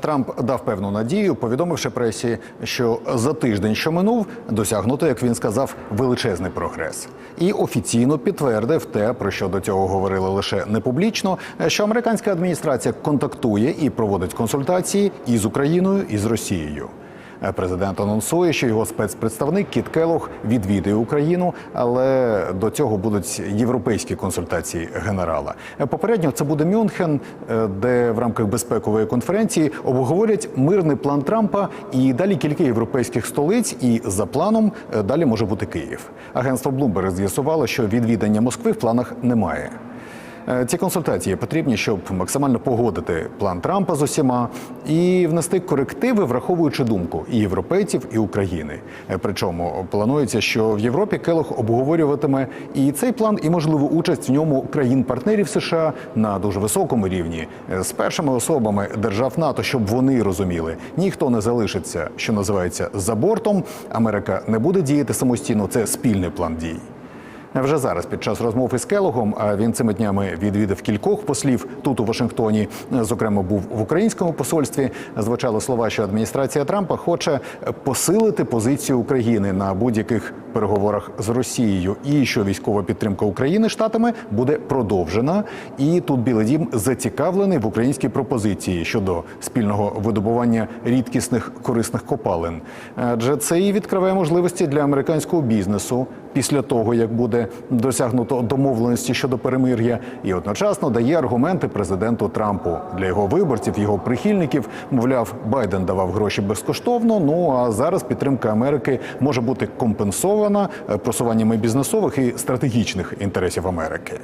Трамп дав певну надію, повідомивши пресі, що за тиждень, що минув, досягнуто, як він сказав, величезний прогрес, і офіційно підтвердив те, про що до цього говорили лише не публічно, що американська адміністрація контактує і проводить консультації і з Україною, і з Росією. Президент анонсує, що його спецпредставник Кіт Келох відвідує Україну, але до цього будуть європейські консультації генерала. Попередньо це буде Мюнхен, е, де в рамках безпекової конференції обговорять мирний план Трампа і далі кілька європейських столиць. І за планом е, далі може бути Київ. Агентство Bloomberg з'ясувало, що відвідання Москви в планах немає. Е, Ці консультації потрібні, щоб максимально погодити план Трампа з усіма і внести корективи, враховуючи думку і європейців, і України. Е, Причому планується, що в Європі Келох обговорюватиме і цей план, і можливу участь в ньому країн-партнерів США на дуже високому рівні е, з першими особами держав НАТО, щоб вони розуміли, ніхто не залишиться, що називається за бортом. Америка не буде діяти самостійно. Це спільний план дій. Вже зараз, під час розмов із Келогом, він цими днями відвідав кількох послів тут у Вашингтоні. Зокрема, був в українському посольстві. Звучали слова, що адміністрація Трампа хоче посилити позицію України на будь-яких переговорах з Росією, і що військова підтримка України штатами буде продовжена. І тут Білий Дім зацікавлений в українській пропозиції щодо спільного видобування рідкісних корисних копалин. Адже це і відкриває можливості для американського бізнесу після того, як буде досягнуто домовленості щодо перемир'я, і одночасно дає аргументи президенту Трампу для його виборців, його прихильників. Мовляв, Байден давав гроші безкоштовно. Ну а зараз підтримка Америки може бути компенсована е, просуваннями бізнесових і стратегічних інтересів Америки.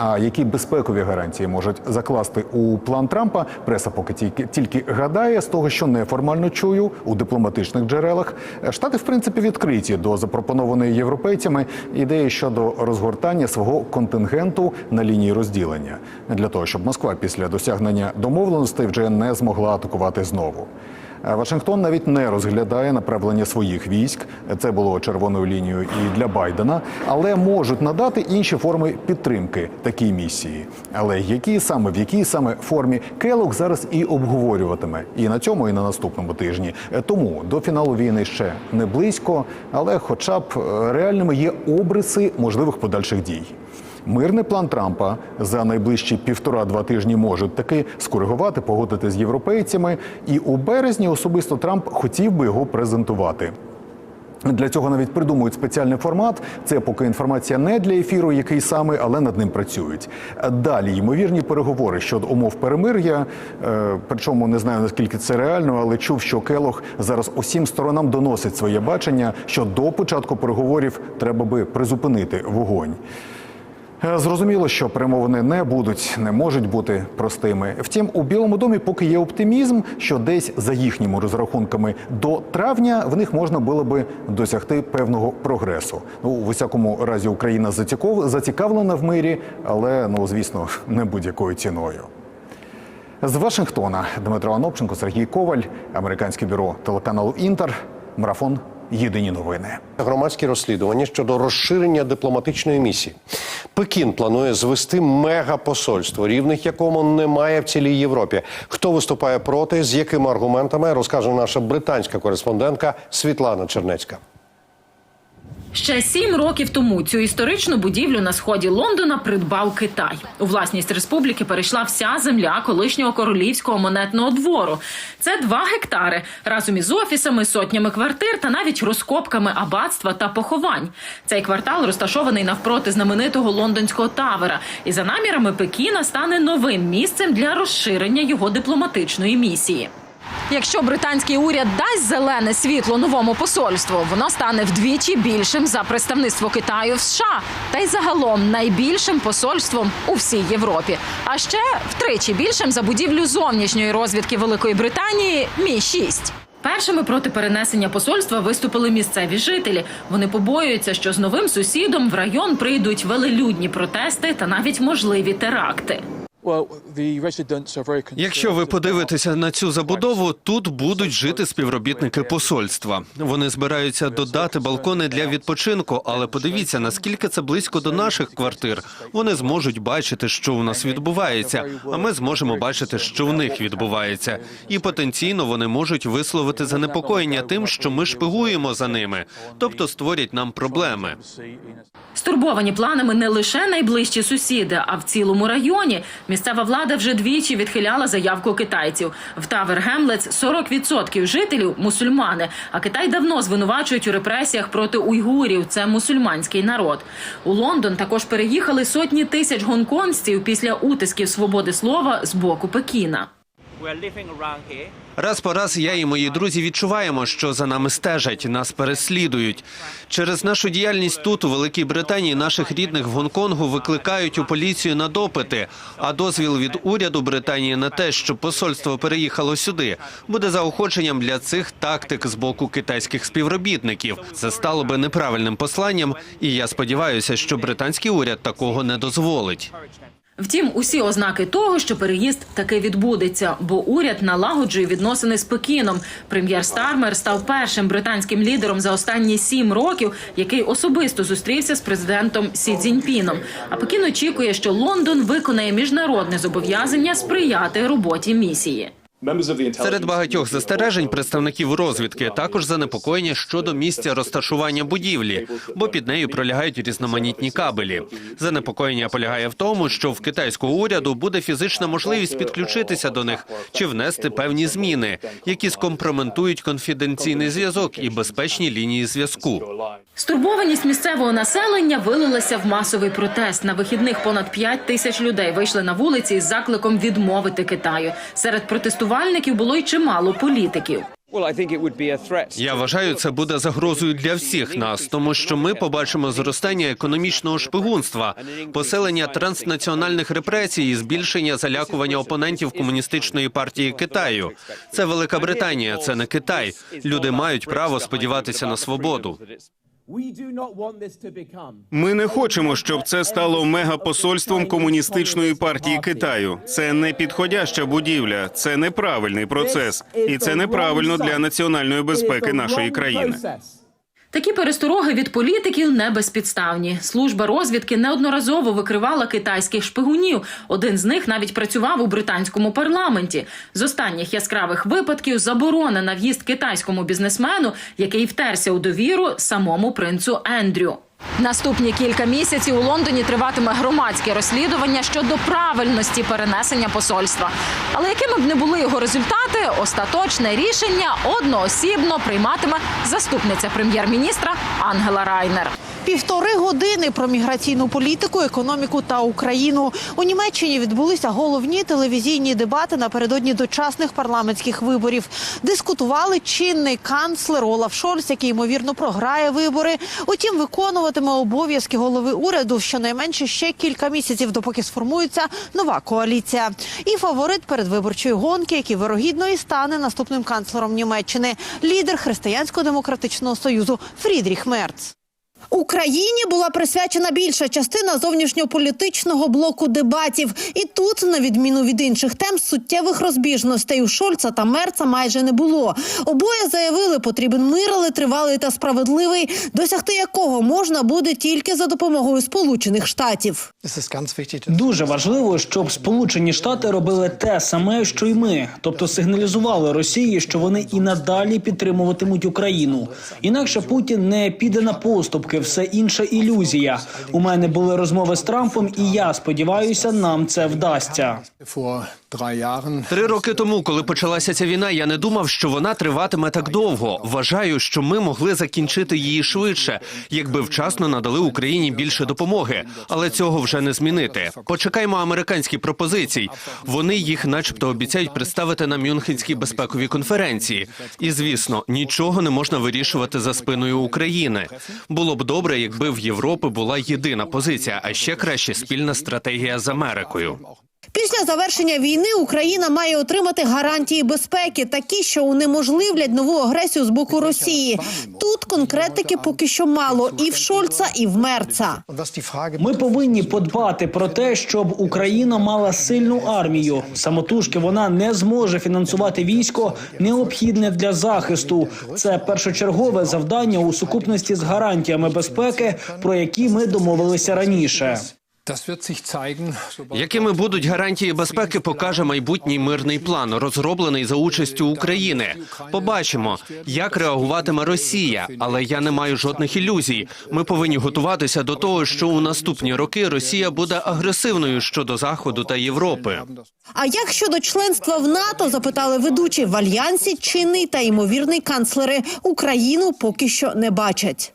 А які безпекові гарантії можуть закласти у план Трампа? Преса поки тільки тільки гадає з того, що неформально чую у дипломатичних джерелах. Штати, в принципі, відкриті до запропонованої європейцями ідеї щодо розгортання свого контингенту на лінії розділення для того, щоб Москва після досягнення домовленостей вже не змогла атакувати знову. Е, Вашингтон навіть не розглядає направлення своїх військ. Це було червоною лінією і для Байдена, але можуть надати інші форми підтримки такій місії. Але які саме в якій саме формі Келок зараз і обговорюватиме і на цьому, і на наступному тижні. Е, Тому до фіналу війни ще не близько, але, хоча б е, реальними є обриси можливих подальших дій. Мирний план Трампа за найближчі півтора-два тижні можуть таки скоригувати, погодити з європейцями. І у березні особисто Трамп хотів би його презентувати. Для цього навіть придумують спеціальний формат. Це поки інформація не для ефіру, який саме, але над ним працюють. Далі ймовірні переговори щодо умов перемир'я. Е, Причому не знаю наскільки це реально, але чув, що Келох зараз усім сторонам доносить своє бачення, що до початку переговорів треба би призупинити вогонь. Е, Зрозуміло, що перемовини не будуть, не можуть бути простими. Втім, у Білому домі поки є оптимізм, що десь за їхніми розрахунками до травня в них можна було би досягти певного прогресу. Ну, у висякому разі Україна зацікавлена в мирі, але ну звісно, не будь-якою ціною. З Вашингтона Дмитро Анопченко, Сергій Коваль, американське бюро телеканалу Інтер, марафон. Єдині новини. Громадські розслідування щодо розширення дипломатичної місії. Пекін планує звести мегапосольство, рівних якому немає в цілій Європі. Хто виступає проти, з якими аргументами, розкаже наша британська кореспондентка Світлана Чернецька. Ще сім років тому цю історичну будівлю на сході Лондона придбав Китай. У власність республіки перейшла вся земля колишнього королівського монетного двору. Це два гектари разом із офісами, сотнями квартир та навіть розкопками аббатства та поховань. Цей квартал розташований навпроти знаменитого лондонського тавера, і за намірами Пекіна стане новим місцем для розширення його дипломатичної місії. Якщо британський уряд дасть зелене світло новому посольству, воно стане вдвічі більшим за представництво Китаю в США та й загалом найбільшим посольством у всій Європі. А ще втричі більшим за будівлю зовнішньої розвідки Великої Британії Мі 6 Першими проти перенесення посольства виступили місцеві жителі. Вони побоюються, що з новим сусідом в район прийдуть велелюдні протести та навіть можливі теракти. Якщо ви подивитеся на цю забудову, тут будуть жити співробітники посольства. Вони збираються додати балкони для відпочинку, але подивіться, наскільки це близько до наших квартир. Вони зможуть бачити, що у нас відбувається, а ми зможемо бачити, що в них відбувається. І потенційно вони можуть висловити занепокоєння тим, що ми шпигуємо за ними, тобто створять нам проблеми. Стурбовані планами не лише найближчі сусіди, а в цілому районі. Місцева влада вже двічі відхиляла заявку китайців. В Тавер Гемлец 40% жителів мусульмани. А Китай давно звинувачують у репресіях проти уйгурів. Це мусульманський народ. У Лондон також переїхали сотні тисяч гонконгців після утисків свободи слова з боку Пекіна. Раз по раз я і мої друзі відчуваємо, що за нами стежать, нас переслідують. Через нашу діяльність тут, у Великій Британії, наших рідних в Гонконгу викликають у поліцію на допити. А дозвіл від уряду Британії на те, щоб посольство переїхало сюди, буде заохоченням для цих тактик з боку китайських співробітників. Це стало би неправильним посланням, і я сподіваюся, що британський уряд такого не дозволить. Втім, усі ознаки того, що переїзд таки відбудеться, бо уряд налагоджує відносини з Пекіном. Прем'єр Стармер став першим британським лідером за останні сім років, який особисто зустрівся з президентом Сі Цзіньпіном. А Пекін очікує, що Лондон виконає міжнародне зобов'язання сприяти роботі місії. Серед багатьох застережень представників розвідки також занепокоєння щодо місця розташування будівлі, бо під нею пролягають різноманітні кабелі. Занепокоєння полягає в тому, що в китайського уряду буде фізична можливість підключитися до них чи внести певні зміни, які скомпроментують конфіденційний зв'язок і безпечні лінії зв'язку. Стурбованість місцевого населення вилилася в масовий протест. На вихідних понад 5 тисяч людей вийшли на вулиці із закликом відмовити Китаю. Серед протестувальників було й чимало політиків. Я вважаю, це буде загрозою для всіх нас, тому що ми побачимо зростання економічного шпигунства, посилення транснаціональних репресій і збільшення залякування опонентів комуністичної партії Китаю. Це Велика Британія, це не Китай. Люди мають право сподіватися на свободу. Ми не хочемо, щоб це стало мегапосольством комуністичної партії Китаю. Це не підходяща будівля, це неправильний процес, і це неправильно для національної безпеки нашої країни. Такі перестороги від політиків не безпідставні. Служба розвідки неодноразово викривала китайських шпигунів. Один з них навіть працював у британському парламенті. З останніх яскравих випадків заборона на в'їзд китайському бізнесмену, який втерся у довіру самому принцу Ендрю. Наступні кілька місяців у Лондоні триватиме громадське розслідування щодо правильності перенесення посольства. Але якими б не були його результати, остаточне рішення одноосібно прийматиме заступниця прем'єр-міністра Ангела Райнер. Півтори години про міграційну політику, економіку та Україну у Німеччині відбулися головні телевізійні дебати напередодні дочасних парламентських виборів. Дискутували чинний канцлер Олаф Шольц, який ймовірно програє вибори. Утім, виконуватиме обов'язки голови уряду щонайменше ще кілька місяців, допоки сформується нова коаліція. І фаворит передвиборчої гонки, який вирогідно і стане наступним канцлером Німеччини, лідер Християнсько-демократичного союзу Фрідріх Мерц. Україні була присвячена більша частина зовнішньополітичного блоку дебатів. І тут, на відміну від інших тем, суттєвих розбіжностей у Шольца та Мерца майже не було. Обоє заявили, потрібен мир, але тривалий та справедливий, досягти якого можна буде тільки за допомогою Сполучених Штатів. Дуже важливо, щоб Сполучені Штати робили те саме, що й ми, тобто сигналізували Росії, що вони і надалі підтримуватимуть Україну. Інакше Путін не піде на поступки, все інша ілюзія. У мене були розмови з Трампом, і я сподіваюся, нам це вдасться. Три роки тому, коли почалася ця війна, я не думав, що вона триватиме так довго. Вважаю, що ми могли закінчити її швидше, якби вчасно надали Україні більше допомоги. Але цього вже не змінити. Почекаймо американські пропозиції. Вони їх, начебто, обіцяють представити на Мюнхенській безпековій конференції. І звісно, нічого не можна вирішувати за спиною України. Було б добре, якби в Європи була єдина позиція, а ще краще спільна стратегія з Америкою. Після завершення війни Україна має отримати гарантії безпеки, такі, що унеможливлять нову агресію з боку Росії. Тут конкретики поки що мало і в Шольца, і в Мерца. Ми повинні подбати про те, щоб Україна мала сильну армію. Самотужки вона не зможе фінансувати військо, необхідне для захисту. Це першочергове завдання у сукупності з гарантіями безпеки, про які ми домовилися раніше. Якими будуть гарантії безпеки, покаже майбутній мирний план, розроблений за участю України. Побачимо, як реагуватиме Росія, але я не маю жодних ілюзій. Ми повинні готуватися до того, що у наступні роки Росія буде агресивною щодо Заходу та Європи. А як щодо членства в НАТО, запитали ведучі в альянсі, чинний та ймовірний канцлери Україну поки що не бачать.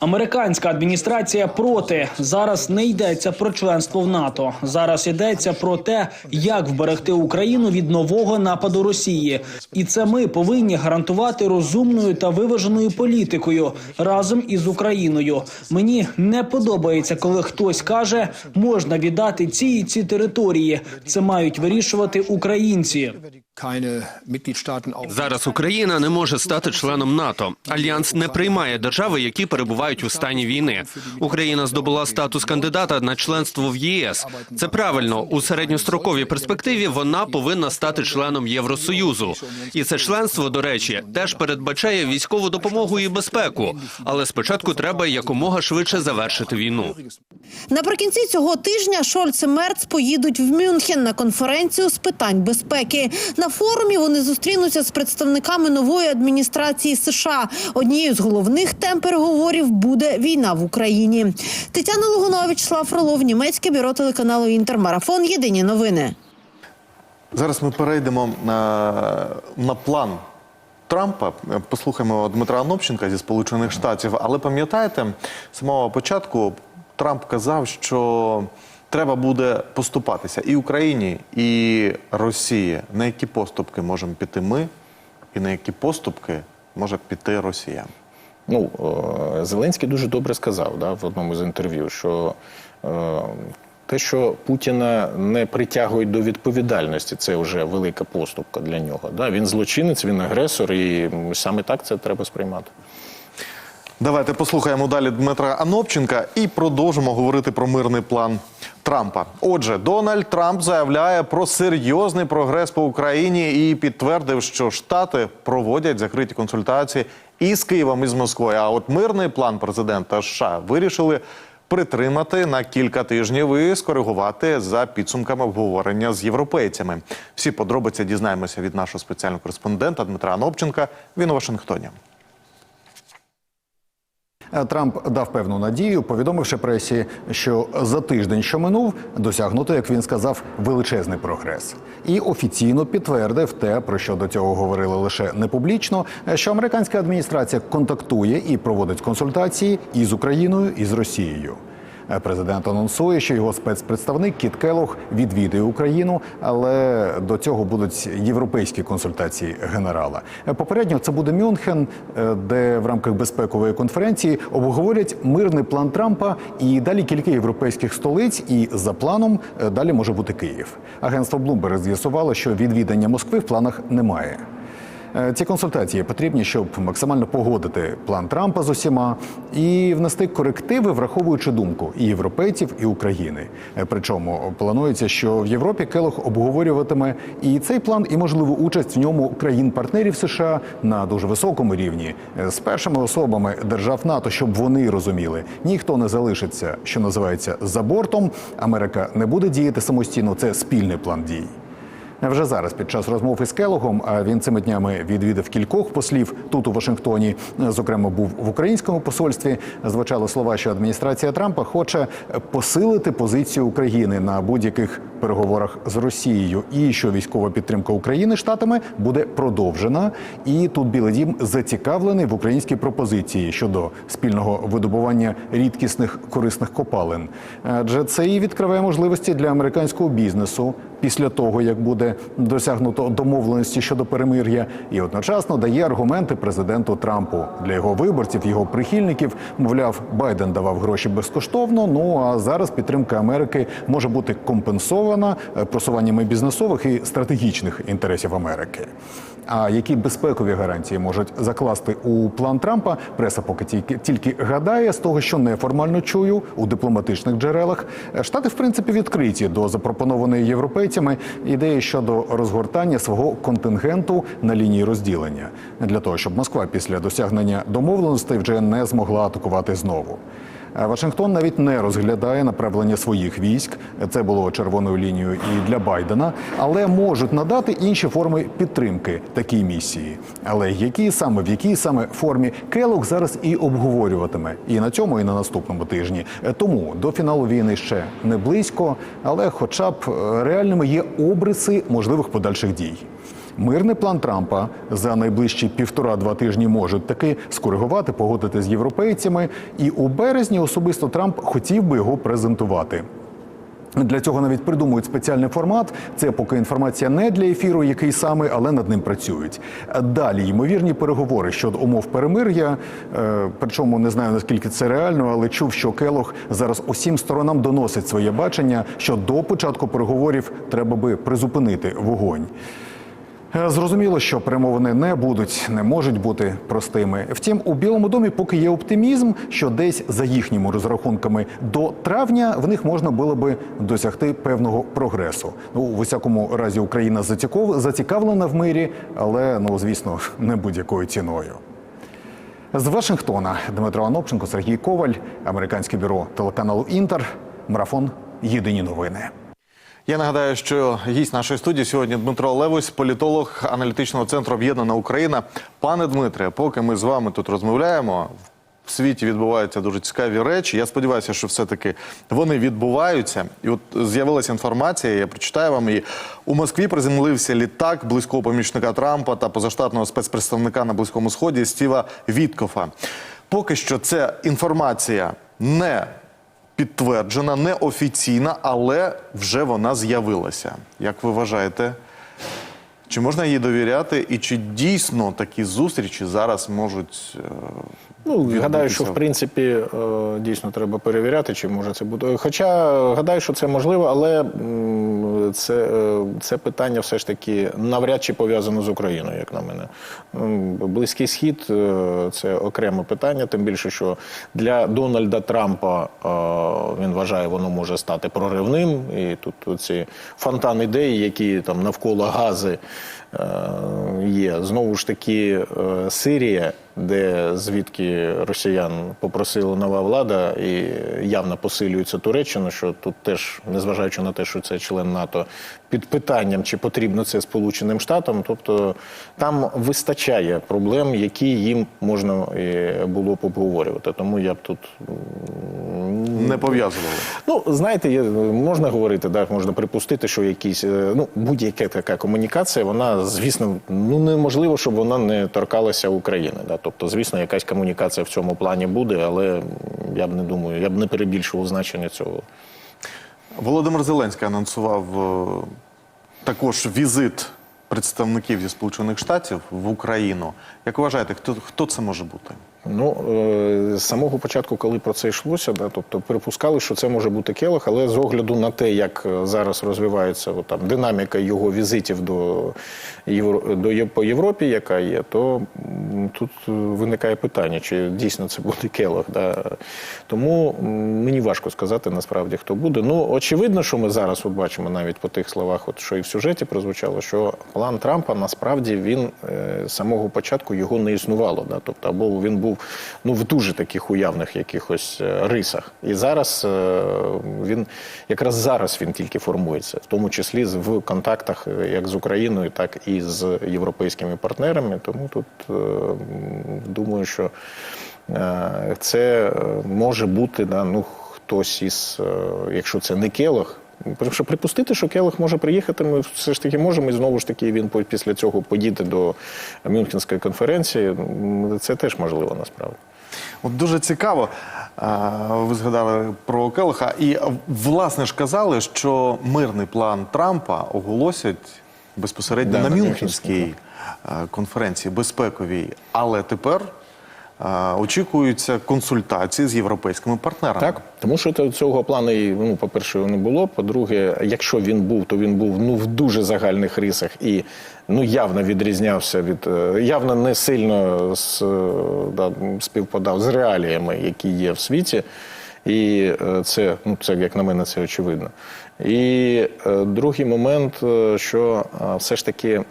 Американська адміністрація проти зараз не йдеться про членство в НАТО. Зараз йдеться про те, як вберегти Україну від нового нападу Росії, і це ми повинні гарантувати розумною та виваженою політикою разом із Україною. Мені не подобається, коли хтось каже, можна віддати ці і ці території. Це мають вирішувати українці. Зараз Україна не може стати членом НАТО. Альянс не приймає держави, які перебувають у стані війни. Україна здобула статус кандидата на членство в ЄС. Це правильно у середньостроковій перспективі. Вона повинна стати членом Євросоюзу. І це членство, до речі, теж передбачає військову допомогу і безпеку. Але спочатку треба якомога швидше завершити війну. Наприкінці цього тижня Шольц і Мерц поїдуть в Мюнхен на конференцію з питань безпеки. На форумі вони зустрінуться з представниками нової адміністрації США. Однією з головних тем переговорів буде війна в Україні. Тетяна Лугунович, Слав Фролов, німецьке бюро телеканалу Інтермарафон. Єдині новини. Зараз ми перейдемо на, на план Трампа. Послухаємо Дмитра Анопченка зі Сполучених Штатів. Але пам'ятаєте, з самого початку Трамп казав, що треба буде поступатися і Україні, і Росії. На які поступки можемо піти ми, і на які поступки може піти Росія? Ну, е, Зеленський дуже добре сказав да, в одному з інтерв'ю, що е, те, що Путіна не притягують до відповідальності, це вже велика поступка для нього. Да? Він злочинець, він агресор, і саме так це треба сприймати. Давайте послухаємо далі Дмитра Анопченка і продовжимо говорити про мирний план Трампа. Отже, Дональд Трамп заявляє про серйозний прогрес по Україні і підтвердив, що Штати проводять закриті консультації із Києвом і з Москвою. А от мирний план президента США вирішили притримати на кілька тижнів і скоригувати за підсумками обговорення з європейцями. Всі подробиці дізнаємося від нашого спеціального кореспондента Дмитра Анопченка. Він у Вашингтоні. Е, Трамп дав певну надію, повідомивши пресі, що за тиждень, що минув, досягнуто, як він сказав, величезний прогрес, і офіційно підтвердив те, про що до цього говорили лише не публічно, е, що американська адміністрація контактує і проводить консультації і з Україною, і з Росією. Е, Президент анонсує, що його спецпредставник Кіт Келох відвідує Україну, але до цього будуть європейські консультації генерала. Е, Попередньо це буде Мюнхен, е, де в рамках безпекової конференції обговорять мирний план Трампа і далі кілька європейських столиць. І за планом далі може бути Київ. Агентство Bloomberg з'ясувало, що відвідання Москви в планах немає. Е, Ці консультації потрібні, щоб максимально погодити план Трампа з усіма і внести корективи, враховуючи думку і європейців, і України. Е, Причому планується, що в Європі Келох обговорюватиме і цей план, і можливу участь в ньому країн-партнерів США на дуже високому рівні е, з першими особами держав НАТО, щоб вони розуміли, ніхто не залишиться, що називається за бортом. Америка не буде діяти самостійно. Це спільний план дій. Вже зараз, під час розмов із Келогом, він цими днями відвідав кількох послів тут у Вашингтоні. Зокрема, був в українському посольстві. Звучали слова, що адміністрація Трампа хоче посилити позицію України на будь-яких переговорах з Росією, і що військова підтримка України штатами буде продовжена. І тут Білий Дім зацікавлений в українській пропозиції щодо спільного видобування рідкісних корисних копалин. Адже це і відкриває можливості для американського бізнесу після того, як буде досягнуто домовленості щодо перемир'я, і одночасно дає аргументи президенту Трампу для його виборців, його прихильників. Мовляв, Байден давав гроші безкоштовно. Ну а зараз підтримка Америки може бути компенсована е, просуваннями бізнесових і стратегічних інтересів Америки. А які безпекові гарантії можуть закласти у план Трампа? Преса поки тільки тільки гадає з того, що неформально чую у дипломатичних джерелах. Е, Штати, в принципі, відкриті до запропонованої європейцями ідеї щодо розгортання свого контингенту на лінії розділення для того, щоб Москва після досягнення домовленостей вже не змогла атакувати знову. Е, Вашингтон навіть не розглядає направлення своїх військ. Це було червоною лінією і для Байдена, але можуть надати інші форми підтримки такій місії. Але які саме в якій саме формі Келок зараз і обговорюватиме і на цьому, і на наступному тижні. Е, Тому до фіналу війни ще не близько, але, хоча б е, реальними є обриси можливих подальших дій. Мирний план Трампа за найближчі півтора-два тижні можуть таки скоригувати, погодити з європейцями. І у березні особисто Трамп хотів би його презентувати. Для цього навіть придумують спеціальний формат. Це поки інформація не для ефіру, який саме, але над ним працюють. Далі ймовірні переговори щодо умов перемир'я. Е, Причому не знаю наскільки це реально, але чув, що Келох зараз усім сторонам доносить своє бачення, що до початку переговорів треба би призупинити вогонь. Е, Зрозуміло, що перемовини не будуть, не можуть бути простими. Втім, у Білому домі поки є оптимізм, що десь за їхніми розрахунками до травня в них можна було би досягти певного прогресу. Ну, в усякому разі, Україна зацікавлена в мирі, але ну звісно, не будь-якою ціною. З Вашингтона Дмитро Анопченко, Сергій Коваль, американське бюро телеканалу Інтер. Марафон. Єдині новини. Я нагадаю, що гість нашої студії сьогодні Дмитро Левось, політолог аналітичного центру Об'єднана Україна. Пане Дмитре, поки ми з вами тут розмовляємо, в світі відбуваються дуже цікаві речі. Я сподіваюся, що все-таки вони відбуваються. І от з'явилася інформація, я прочитаю вам її. У Москві приземлився літак близького помічника Трампа та позаштатного спецпредставника на Близькому Сході Стіва Віткофа. Поки що ця інформація не підтверджена, неофіційна, але вже вона з'явилася. Як ви вважаєте, чи можна їй довіряти, і чи дійсно такі зустрічі зараз можуть е, Ну, гадаю, що в принципі е, дійсно треба перевіряти, чи може це бути. Хоча гадаю, що це можливо, але це, е, це питання все ж таки навряд чи пов'язано з Україною, як на мене. Близький схід це окреме питання, тим більше, що для Дональда Трампа він вважає, воно може стати проривним. І тут ці фонтан ідей, які там навколо гази є. Знову ж таки, е, Сирія, де звідки росіян попросила нова влада, і явно посилюється Туреччина, що тут теж, незважаючи на те, що це член НАТО, під питанням, чи потрібно це Сполученим Штатам, тобто там вистачає проблем, які їм можна е, було б обговорювати. Тому я б тут не пов'язували? Ну, знаєте, можна говорити, так, можна припустити, що якісь, е, ну, будь-яка така комунікація, вона, звісно, ну неможливо, щоб вона не торкалася України. Да? Тобто, звісно, якась комунікація в цьому плані буде, але я б не думаю, я б не перебільшував значення цього. Володимир Зеленський анонсував е, також візит представників зі Сполучених Штатів в Україну. Як вважаєте, хто, хто це може бути? Ну, е, з самого початку, коли про це йшлося, да, тобто припускали, що це може бути Келох, але з огляду на те, як е, зараз розвивається от, там, динаміка його візитів до, до по Європі, яка є, то тут е, виникає питання, чи дійсно це буде Келох. Да. Тому мені важко сказати насправді, хто буде. Ну, очевидно, що ми зараз от бачимо навіть по тих словах, от, що і в сюжеті прозвучало, що план Трампа насправді він е, з самого початку його не існувало. Да? Тобто, або він був ну, в дуже таких уявних якихось е, рисах. І зараз він якраз зараз він тільки формується, в тому числі в контактах як з Україною, так і з європейськими партнерами. Тому тут думаю, що е, це е, може бути да, ну, хтось із, е, якщо це не. Тому що припустити, що Келох може приїхати, ми все ж таки можемо, і знову ж таки він після цього поїде до Мюнхенської конференції. Це теж можливо насправді. От дуже цікаво. Ви згадали про Келиха. І власне ж казали, що мирний план Трампа оголосять безпосередньо Да, на на Мюнхенській конференції безпековій. Але тепер очікуються консультації з європейськими партнерами. Так, тому що цього плану, ну, по-перше, не було. По-друге, якщо він був, то він був ну в дуже загальних рисах і ну явно відрізнявся від е, явно не сильно з, е, да, співпадав з реаліями, які є в світі. І е, це, ну, це, як на мене, це очевидно. І е, другий момент, е, що е, все ж таки е,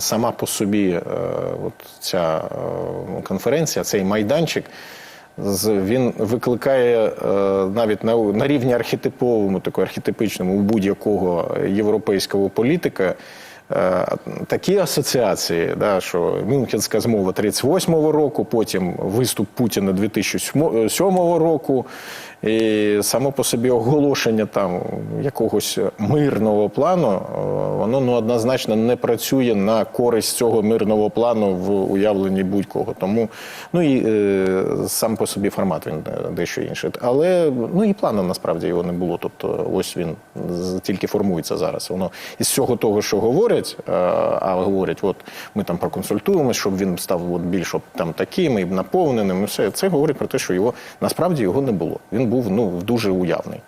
сама по собі е, от ця е, конференція, цей майданчик, він викликає е, навіть на, на рівні архетиповому, такому архетипичному у будь-якого європейського політика. Е, Такі асоціації, да, що Мюнхенська змова 38-го року, потім виступ Путіна 2007 року, і само по собі оголошення там якогось мирного плану, е, воно ну, однозначно не працює на користь цього мирного плану в уявленні будь-кого. Тому ну і е, сам по собі формат він е, дещо інший. Але ну і плану насправді його не було. Тобто, ось він тільки формується зараз. Воно із всього того, що говорять, е, а говорять, от ми там проконсультуємося, щоб він став от більш от там таким і наповненим. І все це говорить про те, що його насправді його не було. Він був ну дуже уявний.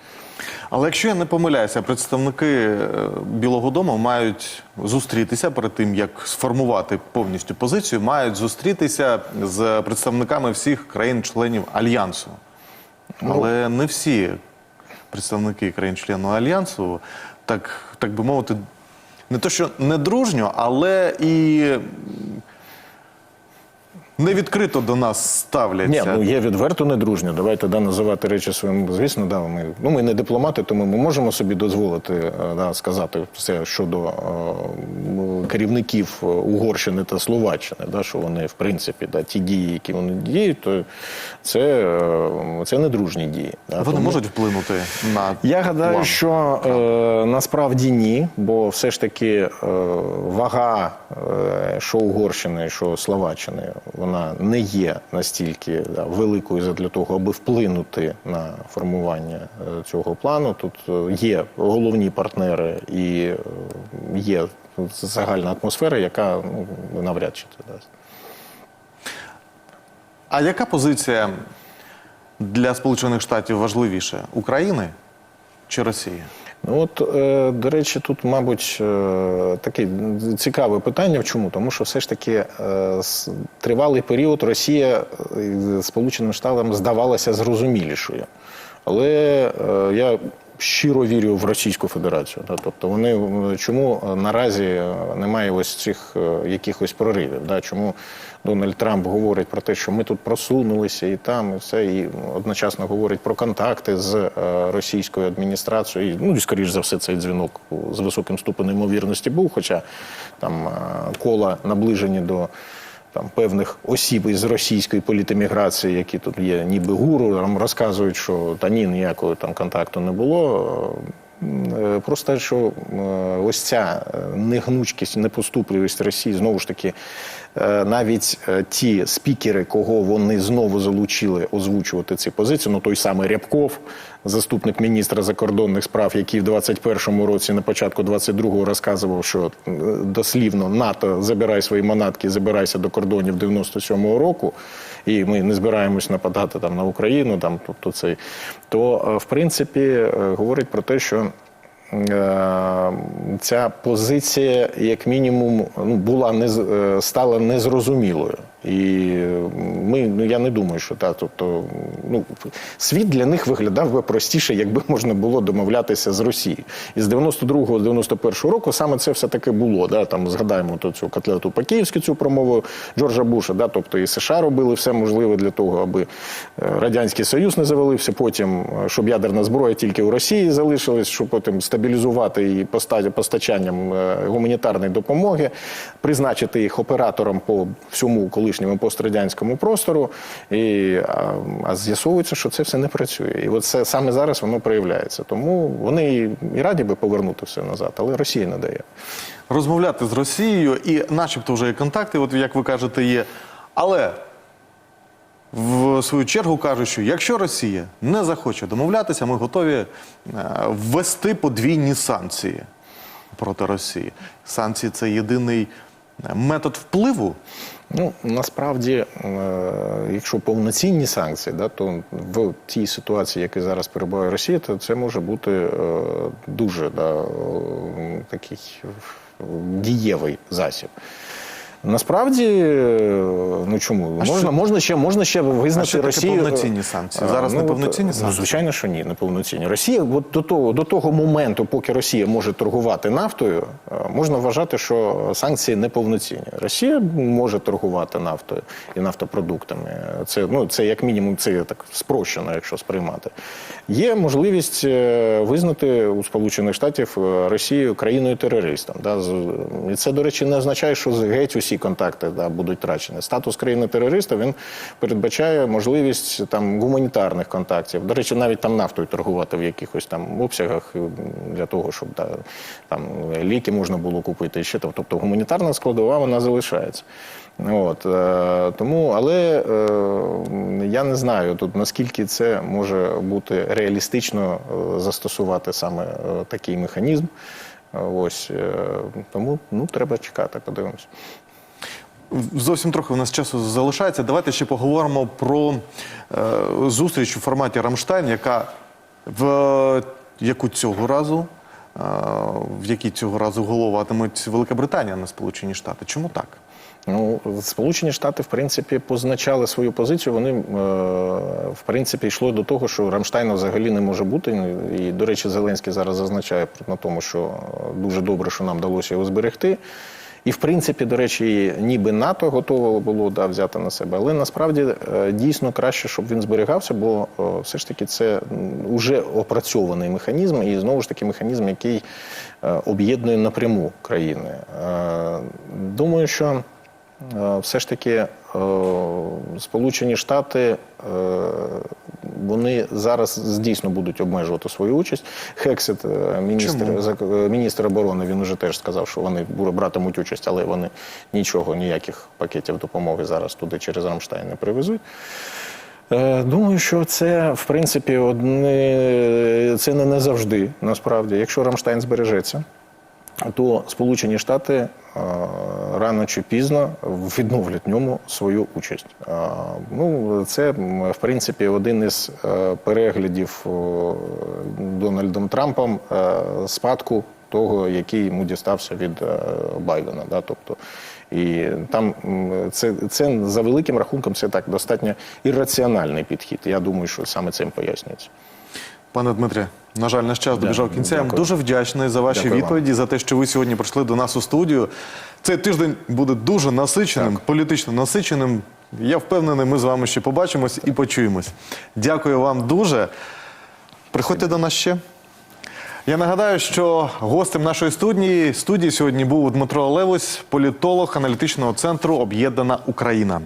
Але якщо я не помиляюся, представники е, Білого Дому мають зустрітися перед тим, як сформувати повністю позицію, мають зустрітися з представниками всіх країн-членів альянсу. Але не всі представники країн-членів альянсу, так, так би мовити, не то, що не дружньо, але і не відкрито до нас ставляться. Ні, ну є відверто недружньо. Давайте да, називати речі своїм. Звісно, да, ми, ну, ми не дипломати, тому ми можемо собі дозволити е, да, сказати все щодо е, керівників е, Угорщини та Словаччини, да, що вони, в принципі, да, ті дії, які вони діють, то це, е, це недружні дії. Да, Вони тому- можуть вплинути на я гадаю, план. що е, насправді ні, бо все ж таки е, вага е, що Угорщини, що Словаччини, вона не є настільки да, великою для того, аби вплинути на формування е, цього плану. Тут е, є головні партнери і е, є загальна атмосфера, яка ну, навряд чи це дасть. А яка позиція для Сполучених Штатів важливіше України чи Росії? Ну от, е, до речі, тут, мабуть, е, таке цікаве питання. Чому? Тому що все ж таки е, тривалий період Росія Сполученим Штатам здавалася зрозумілішою. Але я щиро вірю в Російську Федерацію. Да? Тобто вони чому е, наразі е, немає ось цих е, якихось проривів? Да? Чому Дональд Трамп говорить про те, що ми тут просунулися і там, і все, і одночасно говорить про контакти з російською адміністрацією. Ну і скоріш за все, цей дзвінок з високим ступенем ймовірності був, хоча там кола наближені до. Там певних осіб із російської політеміграції, які тут є, ніби гуру, там розказують, що та ні, ніякого там контакту не було. Е, Просто що е, ось ця е, негнучкість, непоступливість Росії, знову ж таки, навіть ті спікери, кого вони знову залучили озвучувати ці позиції, ну той самий Рябков, заступник міністра закордонних справ, який в 21-му році, на початку 22-го розказував, що дослівно НАТО забирай свої манатки, забирайся до кордонів 97-го року, і ми не збираємось нападати там на Україну, там тобто цей, то е, в принципі е, говорить про те, що. е, Ця позиція, як мінімум, ну була не стала незрозумілою, і ми ну я не думаю, що та тобто, ну світ для них виглядав би простіше, якби можна було домовлятися з Росією. І з 92-го, 91-го року саме це все таки було. Да, там згадаємо то цю котлету по-київськи, цю промову Джорджа Буша. Да, тобто і США робили все можливе для того, аби е, радянський союз не завалився. Потім е, щоб ядерна зброя тільки у Росії залишилась, щоб потім стабілізувати її поста- постачанням е, гуманітарної допомоги, призначити їх оператором по всьому колишньому пострадянському простору. І, а, з'ясовується, що це все не працює. І от це саме зараз воно проявляється. Тому вони і- раді би повернути все назад, але Росія не дає. Розмовляти з Росією і, начебто, вже і контакти, от як ви кажете, є. Але в свою чергу кажуть, що якщо Росія не захоче домовлятися, ми готові е, ввести подвійні санкції проти Росії. Санкції це єдиний метод впливу. Ну насправді, е, якщо повноцінні санкції, да, то в тій ситуації, яка зараз перебуває Росія, то це може бути е, дуже да, такий дієвий засіб. Насправді, е, ну чому А можна, що- можна ще можна ще визнати А що таке Росію повноцінні санкції? Е, Зараз ну, не повноцінні Ну, санкції? звичайно, що ні, не повноцінні. Росія от до того до того моменту, поки Росія може торгувати нафтою, е, можна вважати, що санкції не повноцінні. Росія може торгувати нафтою і нафтопродуктами. Це ну це як мінімум, це так спрощено, якщо сприймати. Є можливість е, визнати у Сполучених Штатів е, Росію країною терористом. Да? І це, до речі, не означає, що геть усі контакти да, будуть втрачені. Статус країни терориста він передбачає можливість там гуманітарних контактів. До речі, навіть там нафтою торгувати в якихось там обсягах для того, щоб да, там ліки можна було купити і ще там. Тобто гуманітарна складова вона залишається. От е, тому, але е, я не знаю тут наскільки це може бути реалістично е, застосувати саме такий механізм. Ось тому ну треба чекати, подивимось. Зовсім трохи у нас часу залишається. Давайте ще поговоримо про е, зустріч у форматі Рамштайн, яка в яку цього разу, е, в якій цього разу головатимуть Велика Британія, а не Сполучені Штати. Чому так? Ну, Сполучені Штати, в принципі, позначали свою позицію. Вони, е, в принципі, йшло до того, що Рамштайна взагалі не може бути. І, до речі, Зеленський зараз зазначає на тому, що дуже добре, що нам вдалося його зберегти. І, в принципі, до речі, ніби НАТО готово було да, взяти на себе. Але насправді е, дійсно краще, щоб він зберігався, бо е, все ж таки це вже опрацьований механізм, і знову ж таки механізм, який е, об'єднує напряму країни. Думаю, що все ж таки Сполучені Штати вони зараз дійсно будуть обмежувати свою участь. Хексет, е, міністр, Чому? е, міністр оборони, він уже теж сказав, що вони братимуть участь, але вони нічого, ніяких пакетів допомоги зараз туди через Рамштайн не привезуть. Е, Думаю, що це в принципі одне це не, не завжди насправді. Якщо Рамштайн збережеться, то Сполучені Штати рано чи пізно відновлять в ньому свою участь. Ну, це в принципі один із е, переглядів Дональдом Трампом е, спадку того, який йому дістався від е, Байдена. Да? Тобто, і там це, це за великим рахунком це так достатньо ірраціональний підхід. Я думаю, що саме цим пояснюється. Пане Дмитре, на жаль, наш час добіжав кінця. Я вам дуже вдячний за ваші Дякую вам. відповіді, за те, що ви сьогодні прийшли до нас у студію. Цей тиждень буде дуже насиченим, політично насиченим. Я впевнений, ми з вами ще побачимось і почуємось. Дякую вам дуже. Приходьте до нас ще. Я нагадаю, що гостем нашої студії студії сьогодні був Дмитро Левось, політолог аналітичного центру Об'єднана Україна.